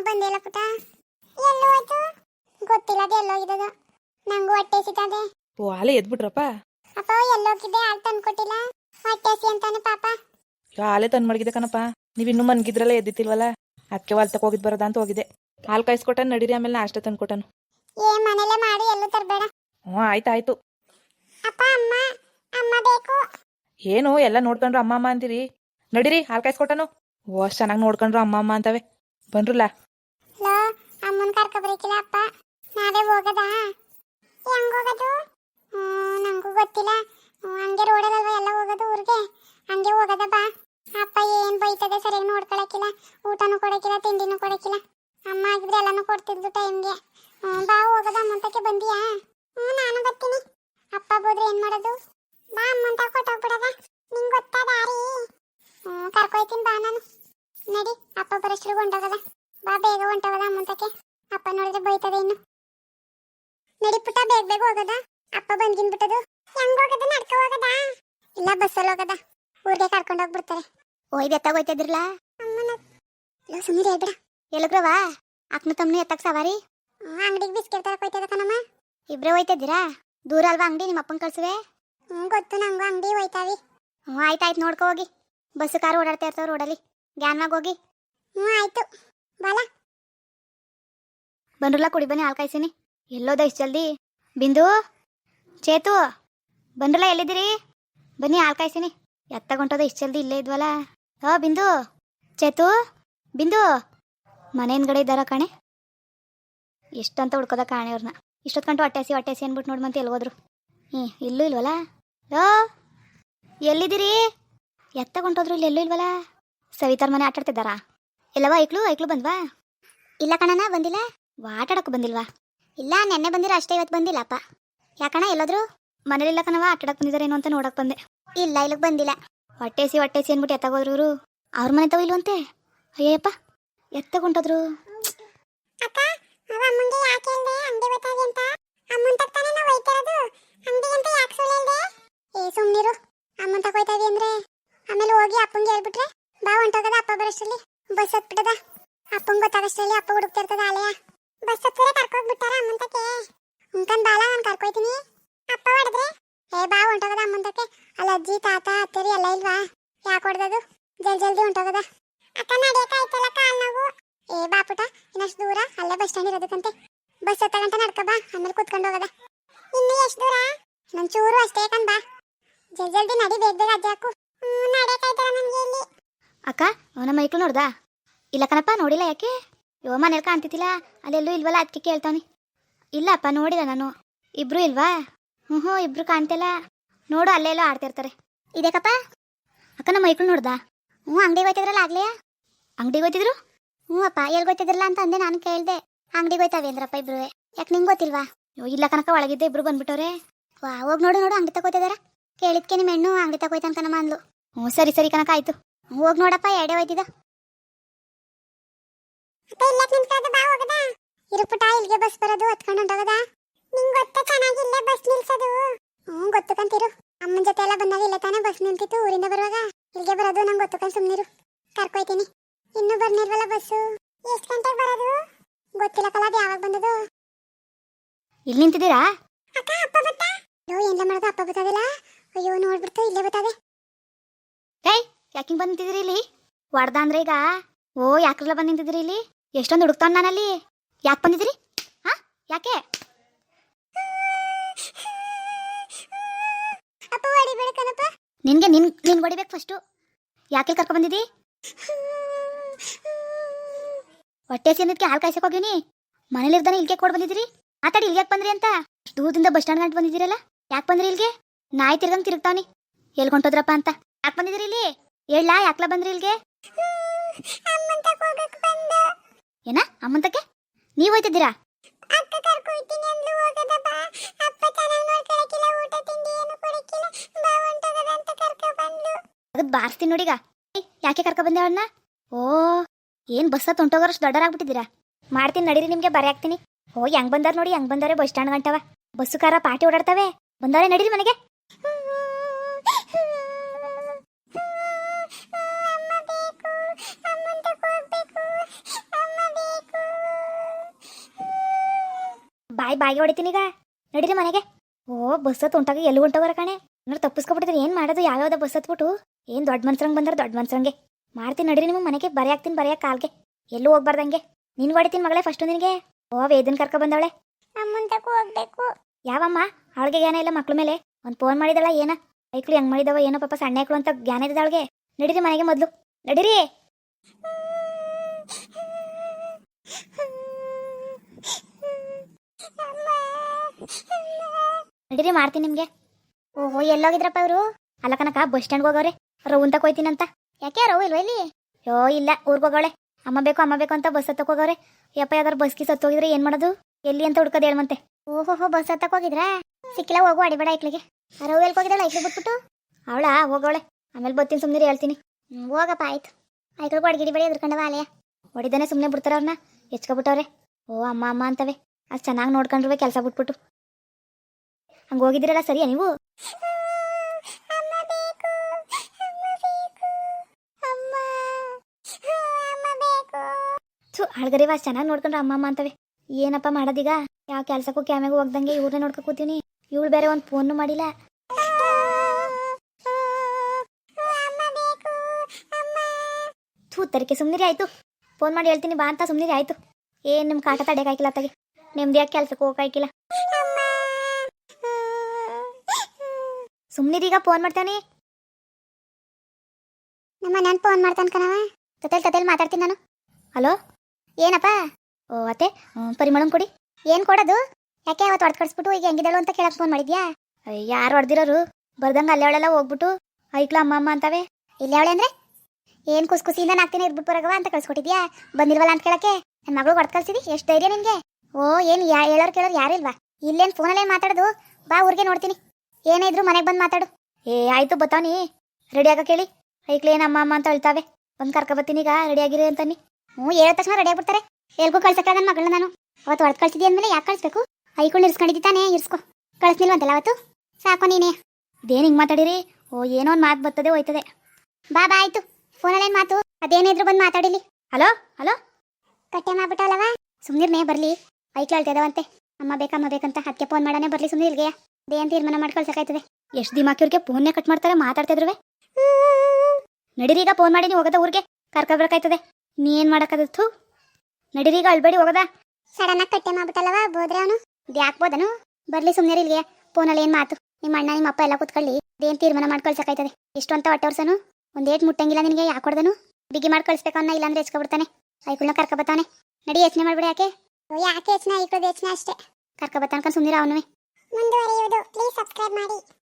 ಇನ್ನೂ ಬಂದಿಲ್ಲ ಪುಟ ಎಲ್ಲೋ ಆಯ್ತು ಗೊತ್ತಿಲ್ಲ ಅದು ಎಲ್ಲೋಗಿದ್ದದು ನಂಗೂ ಹೊಟ್ಟೆ ಸಿತದೆ ಓ ಆಲೆ ಎದ್ಬಿಟ್ರಪ್ಪ? ಅಪ್ಪ ಎಲ್ಲೋಗಿದ್ದೆ ಹಾಲು ತಂದು ಕೊಟ್ಟಿಲ್ಲ. ಹೊಟ್ಟೆ ಸಿ ಅಂತಾನೆ ಪಾಪ. ಯಾ ಆಲೆ ತಂದು ಮಡಗಿದೆ ಕಣಪ್ಪ. ನೀವು ಇನ್ನೂ ಮನ್ಗಿದ್ರಲ್ಲ ಎದ್ದಿತ್ತಿಲ್ವಲ್ಲ? ಅದಕ್ಕೆ ವಾಲ್ ತಕ ಹೋಗಿದ್ ಬರೋದ ಅಂತ ಹೋಗಿದ್ದೆ. ಹಾಲು ಕಾಯಿಸ್ಕೊಟ್ಟನು ನಡೀರಿ ಆಮೇಲೆ ನಾಷ್ಟ ತಂದು ಕೊಟ್ಟನು. ಏ ಮನೇಲೆ ಮಾಡಿ ಎಲ್ಲೂ ತರಬೇಡ. ಹ್ಞೂ ಆಯ್ತು ಆಯ್ತು ಅಪ್ಪ ಅಮ್ಮ ಅಮ್ಮ ಬೇಕು. ಏನು ಎಲ್ಲ ನೋಡ್ಕೊಂಡ್ರು ಅಮ್ಮ ಅಮ್ಮ ಅಂತೀರಿ? ನಡೀರಿ ಹಾಲು ಕಾಯಿಸ್ಕೊಟ್ಟನು. ಓ ಅಷ್ಟ್ ಚೆನ್ನಾಗಿ ನೋಡ್ಕೊಂಡ್ರು ಅಮ್ಮ ಅಮ್ಮ ಅಂತವೆ. ಬಂದ್ರಲ್ಲ? ಲೋ ಕರ್ಕೊಬರಿಕಿಲ್ಲ ಅಪ್ಪ ನಾವೇ ಹೋಗದಾ? ಹೆಂಗ್ ಹೋಗೋದು? ನಂಗೂ ಗೊತ್ತಿಲ್ಲ. ಹಂಗೆ ರೋಡಲ್ಲಲ್ವ ಎಲ್ಲ ಹೋಗೋದು ಊರಿಗೆ? ಹಂಗೆ ಹೋಗದ ಬಾ. ಅಪ್ಪ ಏನ್ ಬೈತದೆ ಸರಿಯಾಗಿ ನೋಡ್ಕೊಳಕಿಲ್ಲ. ಊಟನೂ ಕೊಡಕಿಲ್ಲ, ತಿಂಡಿನೂ ಕೊಡಕಿಲ್ಲ. ಅಮ್ಮ ಆಗಿದ್ರೆ ಎಲ್ಲಾನು ಕೊಡ್ತಿದ್ದು ಟೈಮ್ಗೆ. ಬಾ ಹೋಗದ ಅಮ್ಮಂತಕ್ಕೆ ಬಂದಿಯಾ? ಹ್ಞೂ ನಾನು ಬರ್ತೀನಿ. ಅಪ್ಪ ಬೋದ್ರೆ ಏನ್ ಮಾಡೋದು? ಬಾ ಅಮ್ಮಂತ ಕೊಟ್ಟೋಗ್ಬಿಡದ? ನಿಂಗೆ ಗೊತ್ತಾ ದಾರಿ? ಹ್ಞೂ ಕರ್ಕೊಯ್ತೀನಿ ಬಾ ನಾನು. ನಡಿ, ಅಪ್ಪ ಬರೋಷ್ಟ್ರಿಗೆ ಹೊಂಟೋಗದ ಬಾ ಬೇಗ ಹೊಂಟೋಗದ ಅಮ್ಮಂತಕ್ಕೆ ಅಪ್ಪ ನೋಡಿದ್ರೆ ಬೈತದೆ ಇನ್ನು. ನಡಿ ಪುಟ್ಟ ಬೇಗ ಬೇಗ ಹೋಗದ. ಅಪ್ಪ ಬಂದ್ಗಿನ್ ಬಿಟ್ಟದು. ಹೆಂಗ್ ಹೋಗದ? ನಡ್ಕ ಹೋಗದ. ಇಲ್ಲ ಬಸ್ಸಲ್ಲಿ ಹೋಗದ. ಊರಿಗೆ ಕರ್ಕೊಂಡು ಹೋಗ್ಬಿಡ್ತಾರೆ. ಓಯ್ ಬೆತ್ತಾಗ ಹೋಯ್ತಿದ್ರಲ್ಲ? ಅಮ್ಮನ ಸುಮ್ಮನೆ ಹೇಳ್ಬಿಡ ಎಲ್ಗ್ರವಾ? ಅಕ್ನ ತಮ್ಮನ ಎತ್ತಕ್ ಸವಾರಿ? ಅಂಗಡಿಗೆ ಬಿಸ್ಕೆಟ್ ತರಕ್ ಹೋಯ್ತದ ಕಣಮ್ಮ? ಇಬ್ರೇ ಹೋಯ್ತಿದ್ದೀರಾ? ದೂರ ಅಲ್ವಾ ಅಂಗಡಿ ನಿಮ್ಮ ಅಪ್ಪನ ಕಳ್ಸುವೆ? ಹ್ಞೂ ಗೊತ್ತು ನಂಗೂ ಅಂಗಡಿ ಹೋಯ್ತಾವಿ. ಹ್ಞೂ ಆಯ್ತಾಯ್ತು ನೋಡ್ಕೋ ಹೋಗಿ. ಬಸ್ಸು ಕಾರ್ ಓಡಾಡ್ತಾ ಇರ್ತಾವ ರೋಡಲ್ಲಿ. ಗ್ಯಾನ್ವಾಗ ಹೋಗಿ. ಹ್ಞೂ ಆಯ್ತು. ಬಂದ್ರಲ್ಲ ಕುಡಿ ಬನ್ನಿ, ಹಾಲು ಕಾಯಿಸಿನಿ. ಎಲ್ಲೋದ ಇಷ್ಟು ಜಲ್ದಿ? ಬಿಂದು, ಚೇತು, ಬಂದ್ರಲ್ಲ ಎಲ್ಲಿದ್ದೀರಿ? ಬನ್ನಿ, ಹಾಲು ಕಾಯಿಸಿನಿ. ಎತ್ತಗೊಂಟೋದ ಇಷ್ಟು ಜಲ್ದಿ ಇಲ್ಲೇ ಇದ್ವಲ್ಲ. ಹೋ ಬಿಂದು, ಚೇತು, ಬಿಂದು ಮನೆ ಹಿಂದ್ಗಡೆ ಇದ್ದಾರ ಕಾಣೆ. ಎಷ್ಟಂತ ಹುಡ್ಕೋದ ಕಾಣೆ ಅವ್ರನ್ನ ಇಷ್ಟೊತ್ತು ಗಂಟು ಹೊಟ್ಟೆಸಿ ಹೊಟ್ಟೆಸಿ ಅನ್ಬಿಟ್ಟು ನೋಡ್ಮಂತ ಮತ್ತೆ ಎಲ್ಲಿ ಹೋದ್ರು ಹ್ಞೂ ಇಲ್ಲೂ ಇಲ್ವಲ್ಲ? ಹೋ ಎಲ್ಲಿದ್ದೀರಿ? ಎತ್ತಗೊಂಟೋದ್ರು ಇಲ್ಲಿ ಎಲ್ಲೂ ಇಲ್ವಲ್ಲ? ಸವಿತಾರ್ ಮನೆ ಆಟ ಆಡ್ತಿದ್ದಾರಾ ಇಲ್ಲವಾ ಐಕ್ಳು ಐಕ್ಳು ಬಂದ್ವಾ? ಇಲ್ಲ ಕಣನ ಬಂದಿಲ್ಲ. ಆಟಾಡಕ್ಕೆ ಬಂದಿಲ್ವಾ? ಇಲ್ಲ, ನೆನ್ನೆ ಬಂದಿರ ಅಷ್ಟೇ, ಇವತ್ತು ಬಂದಿಲ್ಲಪ್ಪ. ಯಾಕಣ ಎಲ್ಲಾದರೂ? ಮನೇಲಿಲ್ಲ ಕಣವ ಆಟಾಡಕ್ಕೆ ಬಂದಿದ್ದಾರೇನು ಅಂತ ನೋಡಕ್ಕೆ ಬಂದೆ. ಇಲ್ಲ, ಇಲ್ಲಿಗೆ ಬಂದಿಲ್ಲ. ಹೊಟ್ಟೆಸಿ ಹೊಟ್ಟೆಸಿ ಅಂದ್ಬಿಟ್ಟು ಎತ್ತಾಗೋದ್ರು ಅವ್ರ ಮನೆ ತಾವು ಇಲ್ವಂತೆ? ಅಯ್ಯಪ್ಪ ಏ, ಸುಮ್ನಿರು. ಅಮ್ಮನ್ ತಕ ಹೋಯ್ತಾವಿ ಅಂದ್ರೆ? ಆಮೇಲೆ ಹೋಗಿ ಅಪ್ಪಂಗೆ ಹೇಳ್ಬಿಟ್ರೆ, ಬಾ, ಹೊಂಟೋಗದ, ಅಪ್ಪ ಬರೋಷ್ಟರಲ್ಲಿ. ಬಸ್ ಹತ್ಬಿಟ್ಟದ. ಅಪ್ಪಂಗೆ ಗೊತ್ತಾಗಷ್ಟರಲ್ಲಿ ಅಪ್ಪ ಹುಡುಕ್ತಿರ್ತದ ಆಲಯ ಬಸ್ ಹತ್ತಿರ ಕರ್ಕೋಗ್ಬಿಟ್ಟಾರ ಅಮ್ಮಂತಕ್ಕೆ ಉಂಕನ್ ಬಾಲ, ನಾನು ಕರ್ಕೊಯ್ತೀನಿ. ಅಪ್ಪ ಹೊಡೆದ್ರೆ? ಏ, ಬಾ, ಹೊಂಟೋಗದ ಅಮ್ಮಂತಕ್ಕೆ ಅಲ್ಲ, ಅಜ್ಜಿ, ತಾತ, ಅತ್ತೇರಿ ಎಲ್ಲ ಇಲ್ವಾ? ಯಾಕೆ ಹೊಡೆದದು? ಜಲ್ ಜಲ್ದಿ ಹೊಂಟೋಗದ. ಅಕ್ಕ ನಡೆಯಕ್ಕಾಯ್ತಲ್ಲ ಕಾಲ್ ನಾವು? ಏ, ಬಾ, ಪುಟ. ಇನ್ನಷ್ಟು ದೂರ? ಅಲ್ಲೇ ಬಸ್ ಸ್ಟ್ಯಾಂಡ್ ಇರೋದಕ್ಕಂತೆ. ಬಸ್ ಹತ್ತಗಂಟ ನಡ್ಕ ಬಾ. ಆಮೇಲೆ ಕುತ್ಕೊಂಡು ಹೋಗದ. ಇನ್ನು ಎಷ್ಟು ದೂರ? ನನ್ ಚೂರು ಅಷ್ಟೇ, ಕಣ್ ಬಾ. ಜಲ್ ಜಲ್ದಿ ನಡಿ, ಬೇಗ ಬೇಗ ಅಜ್ಜಿ ಹಾಕು. ಹ್ಞೂ ನಡಿಯಕಾಯ್ತಲ್ಲ ನನಗೆ ಇಲ್ಲಿ. ಅಕ್ಕ, ಅವನ ಮೈಕ್ಳು ನೋಡ್ದಾ? ಇಲ್ಲ ಕಣಪ್ಪ, ನೋಡಿಲ್ಲ ಯಾಕೆ? ಯೋ ಮನೇಲಿ ಕಾಣ್ತಿದ್ದಿಲ್ಲ? ಅಲ್ಲೆಲ್ಲೂ ಇಲ್ವಲ್ಲ? ಅದಕ್ಕೆ ಕೇಳ್ತಾನೆ ಇಲ್ಲಪ್ಪ, ನೋಡಿಲ್ಲ ನಾನು. ಇಬ್ರು ಇಲ್ವಾ? ಹ್ಞೂ ಹ್ಞೂ ಇಬ್ರು ಕಾಣ್ತಿಲ್ಲ. ನೋಡು ಅಲ್ಲೆಲ್ಲೋ ಆಡ್ತಿರ್ತಾರೆ. ಇದೇಕಪ್ಪ? ಅಕ್ಕ ನಮ್ಮ ಮೈಕ್ಳು ನೋಡ್ದಾ? ಹ್ಞೂ ಅಂಗಡಿಗೆ ಹೋಯ್ತಿದ್ರಲ್ಲ ಆಗ್ಲೇ? ಅಂಗಡಿಗೆ ಹೋಯ್ತಿದ್ರು? ಹ್ಞೂ ಅಪ್ಪ ಎಲ್ಲಿ ಗೊತ್ತಿದ್ರಲ್ಲ ಅಂತ ಅಂದೆ ನಾನು ಕೇಳಿದೆ. ಅಂಗಡಿಗೆ ಹೋಯ್ತಾವೆ ಅಂದ್ರಪ್ಪ ಇಬ್ರು ಯಾಕೆ ನಿಂಗೆ ಗೊತ್ತಿಲ್ವಾ? ಇಲ್ಲ ಕನಕ ಒಳಗಿದ್ದೆ ಇಬ್ರು ಬಂದ್ಬಿಟ್ಟವ್ರೆ. ವಾ, ಹೋಗಿ ನೋಡು ನೋಡು, ಅಂಗಡಿ ತಗೋತಿದಾರ ಕೇಳಿದ್ಕೆ ನಿಮ್ಮ ಹೆಣ್ಣು ಅಂಗಡಿ ತಗೋಯ್ತಂತ ನಮ್ಮ ಅಂದ್ಲು. ಹ್ಞೂ ಸರಿ ಸರಿ ಕನಕ ಆಯ್ತು. ಹೋಗಿ ನೋಡಪ್ಪ, ಎಡೆ ಹೋಯ್ತಿದ್ದ. ಇರು ಪುಟ ಇಲ್ಲಿಗೆ ಬಸ್ ಬರೋದು ಹತ್ಕೊಂಡು ಹೊಂಟೋಗದ ನಿಂಗೆ ಗೊತ್ತ ಚೆನ್ನಾಗಿ ಇಲ್ಲೇ ಬಸ್ ನಿಲ್ಸೋದು? ಹ್ಞೂ ಗೊತ್ತು ಕಂತಿರು. ಅಮ್ಮನ ಜೊತೆ ಎಲ್ಲ ಬಂದಾಗ ಇಲ್ಲೇ ತಾನೇ ಬಸ್ ನಿಂತಿತ್ತು ಊರಿಂದ ಬರುವಾಗ. ಇಲ್ಲಿಗೆ ಬರೋದು ನಂಗೆ ಗೊತ್ತು ಸುಮ್ಮನಿರು ಕರ್ಕೊಯ್ತೀನಿ. ಇನ್ನು ಬರ್ನಿಲ್ವಲ್ಲ ಬಸ್ಸು? ಎಷ್ಟು ಗಂಟೆಗೆ ಬರೋದು? ಗೊತ್ತಿಲ್ಲ ಕಲ ಅದು ಯಾವಾಗ ಬಂದದು. ಇಲ್ಲಿ ನಿಂತಿದ್ದೀರಾ? ಅಕ್ಕ ಅಪ್ಪ ಬತ್ತ ಅಯ್ಯೋ ಎಲ್ಲ ಮಾಡೋದು ಅಪ್ಪ ಬತ್ತದಿಲ್ಲ ಅಯ್ಯೋ ನೋಡ್ಬಿಡ್ತು ಇಲ್ಲೇ ಬತ್ತದೆ ಏಯ್ ಯಾಕಿಂಗ್ ಬಂದಿದ್ದೀರಿ ಇಲ್ಲಿ? ಹೊಡ್ದ ಅಂದ್ರೆ ಈಗ? ಓ ಯಾಕ್ರಲ್ಲ ಬಂದ್ ನಿಂತಿದ್ದೀರಿ ಇಲ್ಲಿ? ಎಷ್ಟೊಂದು ಹುಡುಕ್ತಾನ ನಾನಲ್ಲಿ? ಯಾಕೆ ಬಂದಿದ್ದೀರಿ? ಹಾ? ಯಾಕೆ? ನಿನ್ಗೆ ನಿನ್ ನಿನ್ ಹೊಡಿಬೇಕು ಫಸ್ಟು ಯಾಕೆ ಕರ್ಕೊ ಬಂದಿದಿ ಹೊಟ್ಟೆ ಸೇನದಕ್ಕೆ ಹಾಲು ಕಾಯ್ಸಕ್ ಹೋಗಿನಿ ಮನೇಲಿ ಇರ್ದಾನೆ ಇಲ್ಗೆ ಕೊಡ್ ಬಂದಿದ್ರಿ ಮಾತಾಡಿ ಇಲ್ಗೆ ಯಾಕೆ ಬಂದ್ರಿ ಅಂತ? ದೂರದಿಂದ ಬಸ್ ಸ್ಟ್ಯಾಂಡ್ ಗಂಟ ಬಂದಿದ್ದೀರಲ್ಲ? ಯಾಕೆ ಬಂದ್ರಿ ಇಲ್ಗೆ? ನಾಯಿ ತಿರ್ಗಂಗ್ ತಿರುಗ್ತಾವನಿ. ಎಲ್ಲಿ ಹೊಂಟೋದ್ರಪ್ಪ ಅಂತ? ಯಾಕೆ ಬಂದಿದ್ರಿ ಇಲ್ಲಿ? ಹೇಳ ಯಾಕ್ಲ ಬಂದ್ರಿ ಇಲ್ಗೆ? ಏನ ಅಮ್ಮಂತಕ್ಕೆ? ನೀವ್ ಹೋಯ್ತಿದ್ದೀರಾ? ಅಕ್ಕ ಕರ್ಕೊಯ್ತೀನಿ ಅಂದ್ಲು ಹೋಗದ ಬಾ ಅಪ್ಪ ಚೆನ್ನಾಗಿ ನೋಡ್ಕೊಳಕಿಲ್ಲ ಊಟ ತಿಂಡಿ ಏನು ಕೊಡಕಿಲ್ಲ. ಬಾ ಹೊಂಟೋಗದ ಅಂತ ಕರ್ಕೊ ಬಂದ್ಲು ಅದ್ ಬಾರ್ಸ್ತೀನಿ ನೋಡಿಗ ಏಯ್, ಯಾಕೆ ಕರ್ಕೊ ಬಂದೆ ಅವನ್ನ ಓ ಏನ್ ಬಸ್ ಹತ್ತು ಹೊಂಟೋಗೋರಷ್ಟು ದೊಡ್ಡರಾಗ್ಬಿಟ್ಟಿದ್ದೀರಾ? ಮಾಡ್ತೀನಿ ನಡೀರಿ ನಿಮ್ಗೆ ಬರೆ ಹಾಕ್ತೀನಿ. ಓ ಹೆಂಗ್ ಬಂದಾರ ನೋಡಿ ಹೆಂಗ್ ಬಂದಾರೆ ಬಸ್ ಸ್ಟ್ಯಾಂಡ್ ಗಂಟವ. ಬಸ್ಸು ಕಾರ ಪಾಟಿ ಓಡಾಡ್ತವೆ. ಬಂದಾರೆ ನಡೀರಿ ಮನೆಗೆ. ಬಾಯಿ ಬಾಯಿಗೆ ಹೊಡಿತೀನಿ ಈಗ. ನಡೀರಿ ಮನೆಗೆ. ಓ ಬಸ್ ಹತ್ತು ಉಂಟಾಗ ಎಲ್ಲಿ ಹೊಂಟವರ ಕಣೆ? ನೋಡಿ ತಪ್ಪಿಸ್ಕೊಬಿಟ್ಟಿದ್ರೆ ಏನು ಮಾಡೋದು? ಯಾವ್ಯಾವ್ದು ಬಸ್ ಹತ್ಬಿಟ್ಟು ಏನು ದೊಡ್ಡ ಮನ್ಸರಂಗೆ ಬಂದ್ರೆ ದೊಡ್ಡ ಮನ್ಸರಂಗೆ. ಮಾಡ್ತೀನಿ ನಡೀರಿ ನಿಮ್ಮ ಮನೆಗೆ. ಬರೆಯಾಕ್ತೀನಿ ಹಾಕ್ತೀನಿ ಬರೀ ಕಾಲ್ಗೆ. ಎಲ್ಲೂ ಹೋಗ್ಬಾರ್ದಂಗೆ ನಿನ್ ಹೊಡಿತೀನಿ ಮಗಳೇ ಫಸ್ಟು ನಿನಗೆ. ಓ ವೇದನ್ ಕರ್ಕ ಬಂದವಳೆ. ನಮ್ಮಂತಕ್ಕೂ ಹೋಗ್ಬೇಕು. ಯಾವಮ್ಮ? ಅವಳಿಗೆ ಜ್ಞಾನ ಇಲ್ಲ ಮಕ್ಳ ಮೇಲೆ. ಒಂದು ಫೋನ್ ಮಾಡಿದಳ ಏನ? ಐಕ್ಳು ಹೆಂಗ್ ಮಾಡಿದವ ಏನೋ ಪಾಪ ಸಣ್ಣ ಐಕ್ಳು ಅಂತ ಜ್ಞಾನ ಇದ್ದ ಅವಳಿಗೆ. ನಡೀರಿ ಮನೆಗೆ ಮೊದಲು. ನಡೀರಿ. ನಡೀರಿ ಮಾಡ್ತೀನಿ ನಿಮ್ಗೆ. ಓಹೋ ಎಲ್ಲೋಗಿದ್ರಪ್ಪ ಅವರು? ಅಲ್ಲ ಕನಕ ಬಸ್ ಸ್ಟ್ಯಾಂಡ್ಗೆ ಹೋಗವ್ರೆ. ರವ್ ಅಂತ ಕೊಯ್ತೀನಂತ ಯಾಕೆ ರವ್ ಇಲ್ವ ಇಲ್ಲಿ? ಯೋ ಇಲ್ಲ ಊರ್ಗೆ ಹೋಗೋಳೆ ಅಮ್ಮ ಬೇಕು ಅಮ್ಮ ಬೇಕು ಅಂತ ಬಸ್ ಹತ್ತಕ್ಕೆ ಹೋಗವ್ರೆ. ಯಪ್ಪ ಯಾವ್ದಾರು ಬಸ್ಗೆ ಸತ್ತು ಹೋಗಿದ್ರೆ ಏನ್ ಮಾಡೋದು? ಎಲ್ಲಿ ಅಂತ ಹುಡ್ಕೋದು ಹೇಳ್ಮಂತೆ ಓಹೋಹೋ ಬಸ್ ಹತ್ತಕ್ಕೆ ಹೋಗಿದ್ರಾ? ಸಿಕ್ಕಿಲ್ಲ ಹೋಗು ಅಡಿಬೇಡ ಐಕ್ಲಿಗೆ ರವ್ ಎಲ್ಕ್ ಹೋಗಿದ್ದಾಳೆ ಐಕ್ಲಿ ಬಿಟ್ಬಿಟ್ಟು? ಅವಳ ಹೋಗೋಳೆ ಆಮೇಲೆ ಬತ್ತೀನಿ ಸುಮ್ಮನೆ ಹೇಳ್ತೀನಿ. ಹೋಗಪ್ಪ ಆಯ್ತು. ಐಕ್ಲಿಗೆ ಅಡ್ಗಿಡಿ ಬಡಿ ಎದ್ಕೊಂಡವ ಆಲಯ ಹೊಡಿದಾನೆ ಸುಮ್ಮನೆ ಬಿಡ್ತಾರ ಅವ್ರನ್ನ ಹೆಚ್ಕೊಬಿಟ್ಟವ್ರೆ ಓ ಅಮ್ಮ ಅಮ್ಮ ಅಂತವೆ. ಅದು ಚೆನ್ನಾಗಿ ನೋಡ್ಕೊಂಡ್ರೆ ಕೆಲಸ ಬಿಟ್ಬಿಟ್ಟು. ಹಂಗೆ ಹೋಗಿದ್ದೀರಲ್ಲ ಸರಿಯಾ ನೀವು? ಥು ಅಷ್ಟು ಚೆನ್ನಾಗಿ ನೋಡ್ಕೊಂಡ್ರೆ ಅಮ್ಮಮ್ಮ ಅಮ್ಮ ಅಂತವೆ. ಏನಪ್ಪ ಮಾಡೋದೀಗ? ಯಾವ ಕೆಲಸಕ್ಕೂ ಕ್ಯಾಮೆಗೂ ಹೋಗ್ದಂಗೆ ಇವ್ರನ್ನೇ ನೋಡ್ಕೊ ಕೂತೀನಿ. ಇವಳು ಬೇರೆ ಒಂದು ಫೋನ್ ಮಾಡಿಲ್ಲ. ಥೂ ತರಿಕೆ ಸುಮ್ಮನಿರಿ ಆಯ್ತು. ಫೋನ್ ಮಾಡಿ ಹೇಳ್ತೀನಿ ಬಾ ಅಂತ ಸುಮ್ಮನಿರಿ ಆಯ್ತು. ಏನು ನಿಮ್ ಕಾಟ ತಡೆಗಾಯ್ಕಿಲ್ಲ ತಗಿ ನೆಮ್ಮದಿಯಾಗಿ ಕೆಲ್ಸಕ್ಕೆ ಹೋಗಾಕಿಲ್ಲ. ಈಗ ಫೋನ್ ಮಾಡ್ತಾನೆ ನಮ್ಮ ನಾನು ಫೋನ್ ಮಾಡ್ತಾನೆ ಕಣವ ತತೇಲ್ ತತೇಲ್ ಮಾತಾಡ್ತೀನಿ ನಾನು. ಹಲೋ? ಏನಪ್ಪ? ಓ ಅತ್ತೆ ಪರಿಮಳಂ ಕೊಡಿ. ಏನು ಕೊಡೋದು? ಯಾಕೆ ಅವತ್ತು ಹೊಡೆದು ಕಳಿಸ್ಬಿಟ್ಟು ಈಗ ಹೆಂಗಿದಳು ಅಂತ ಕೇಳಕ್ ಫೋನ್ ಮಾಡಿದ್ಯಾ? ಯಾರು ಹೊಡೆದಿರೋರು? ಬರ್ದಂಗೆ ಅಲ್ಲೇ ಅವಳೆಲ್ಲ ಹೋಗ್ಬಿಟ್ಟು ಐಕ್ಲ ಅಮ್ಮ ಅಮ್ಮ ಅಂತಾವೆ. ಇಲ್ಲೇ ಅವಳೆ ಅಂದ್ರೆ? ಏನು ಕುಸ್ ಕುಸಿಯಿಂದ ನಾಲ್ಕು ಇರ್ಬಿಟ್ಟು ಬರಗವ ಅಂತ ಕಳ್ಸ್ಕೊಟ್ಟಿದ್ಯಾ? ಬಂದಿಲ್ವಲ್ಲ ಅಂತ ಕೇಳಕ್ಕೆ? ನನ್ನ ಮಗಳು ಹೊಡೆದು ಕಳ್ಸಿದಿ? ಎಷ್ಟು ಧೈರ್ಯ ನಿನ್ಗೆ? ಓ ಏನು ಯಾ ಹೇಳೋರು ಕೇಳೋರು ಯಾರಿಲ್ವಾ ಇಲ್ಲೇನು ಫೋನಲ್ಲೇ ಮಾತಾಡೋದು? ಬಾ ಊರಿಗೆ ನೋಡ್ತೀನಿ. ಏನೇ ಇದ್ರು ಮನೆಗೆ ಬಂದು ಮಾತಾಡು. ಏ ಆಯ್ತು ಬತ್ತಾವನಿ. ರೆಡಿ ಆಗ ಕೇಳಿ. ಐಕ್ಲೆ ಏನು ಅಮ್ಮ ಅಮ್ಮ ಅಂತ ಹೇಳ್ತಾವೆ ಬಂದು ಕರ್ಕೊ ಬರ್ತೀನಿ ಈಗ. ರೆಡಿ ಆಗಿರಿ ಅಂತಾನಿ ಹ್ಞೂ ಹೇಳಿದ ತಕ್ಷಣ ರೆಡಿ ಆಗ್ಬಿಡ್ತಾರೆ. ಎಲ್ಗೂ ಕಳ್ಸಕ್ಕೆ ನನ್ನ ಮಗಳನ್ನ ನಾನು. ಅವತ್ತು ಹೊಡೆದು ಕಳ್ಸಿದ್ದೆ ಅಂದಮೇಲೆ ಯಾಕೆ ಕಳಿಸ್ಬೇಕು? ಐಕೊಂಡು ಇರ್ಸ್ಕೊಂಡಿದ್ದಿ ಇರ್ಸ್ಕೊ. ಕಳಿಸ್ನಿಲ್ವಂತಲ್ಲ ಅವತ್ತು? ಸಾಕು ನೀನೇ. ಇದೇನು ಹಿಂಗೆ ಮಾತಾಡಿರಿ? ಓ ಏನೋ ಒಂದು ಮಾತು ಬರ್ತದೆ ಹೋಯ್ತದೆ. ಬಾ ಬಾ ಆಯ್ತು. ಫೋನಲ್ಲೇನು ಮಾತು. ಅದೇನಿದ್ರು ಬಂದು ಮಾತಾಡಿಲಿ. Hello hello? ಕಟ್ಟೆ ಮಾಡ್ಬಿಟ್ಟಲ್ಲವಾ ಸುಮ್ಮನಿರ್ನೇ ಬರಲಿ. ಐಕ್ಳು ಹೇಳ್ತಾ ಅಮ್ಮ ಬೇಕಮ್ಮ ಬೇಕಂತ ಅದಕ್ಕೆ ಫೋನ್ ಮಾಡಾನೆ ಬರಲಿ ಸುಮ್ಮನೆ ಇಲ್ಗೆಯ ಅಂತ ತೀರ್ಮಾನ ಮಾಡ್ಕೊಳ್ಸಕ್ಕಾಯ್ತದೆ ಎಷ್ಟು ದಿಮಾಕಿಯವ್ರಿಗೆ ಫೋನ್ನೇ ಕಟ್ ಮಾಡ್ತಾರೆ ಮಾತಾಡ್ತಿದ್ರುವೆ ನಡೀರಿ ಈಗ ಫೋನ್ ಮಾಡಿ ನೀವು ಹೋಗದ ಊರಿಗೆ. ಕರ್ಕೊಬರ್ಕಾಯ್ತದೆ ನೀ ಏನು ಮಾಡೋಕ್ಕದತ್ತು ನಡೀರಿ ಈಗ ಅಳ್ಬೇಡಿ ಹೋಗದ. ಸಡನ್ ಆಗಿ ಕಟ್ಟೆ ಮಾಡ್ಬಿಟ್ಟಲ್ವ ಬೋದ್ರೆ ಅವನು? ಯಾಕ್ಬೋದನು ಬರ್ಲಿ ಸುಮ್ಮನೆ ಇಲ್ಲಿಗೆ. ಫೋನಲ್ಲಿ ಏನು ಮಾತು? ನಿಮ್ಮ ಅಣ್ಣ ನಿಮ್ಮ ಅಪ್ಪ ಎಲ್ಲ ಕೂತ್ಕೊಳ್ಳಿ. ಅದೇನು ತೀರ್ಮಾನ ಮಾಡ್ಕೊಳ್ಸಕ್ಕಾಯ್ತದೆ ಇಷ್ಟು ಅಂತ ಹೊಟ್ಟೆ ವರ್ಷನು ಒಂದ್ ಏಟ್ ಮುಟ್ಟಂಗಿಲ್ಲ ನಿನಗೆ ಯಾಕೆ ಹೊಡೆದನು? ಬಿಗಿ ಮಾಡಿ ಕಳಿಸ್ಬೇಕು ಅನ್ನೋ ಇಲ್ಲಾಂದ್ರೆ ಎಚ್ಕೊಬಿಡ್ತಾನೆ ಐಕುಳ್ನ ಕರ್ಕೊಬತ್ತಾನೆ ನಡಿ ಯೋಚನೆ ಮಾಡ್ಬಿಡಿ ಯಾಕೆ? ಯಾಕೆ ಯೋಚನೆ ಐಕಳದ ಯೋಚನೆ ಅಷ್ಟೇ? ಕರ್ಕೊಬತ್ತಾನ ಸುಮ್ಮನಿರ ಅವನು ಮುಂದುವರಿಯುವುದು. ಪ್ಲೀಸ್ ಸಬ್ಸ್ಕ್ರೈಬ್ ಮಾಡಿ.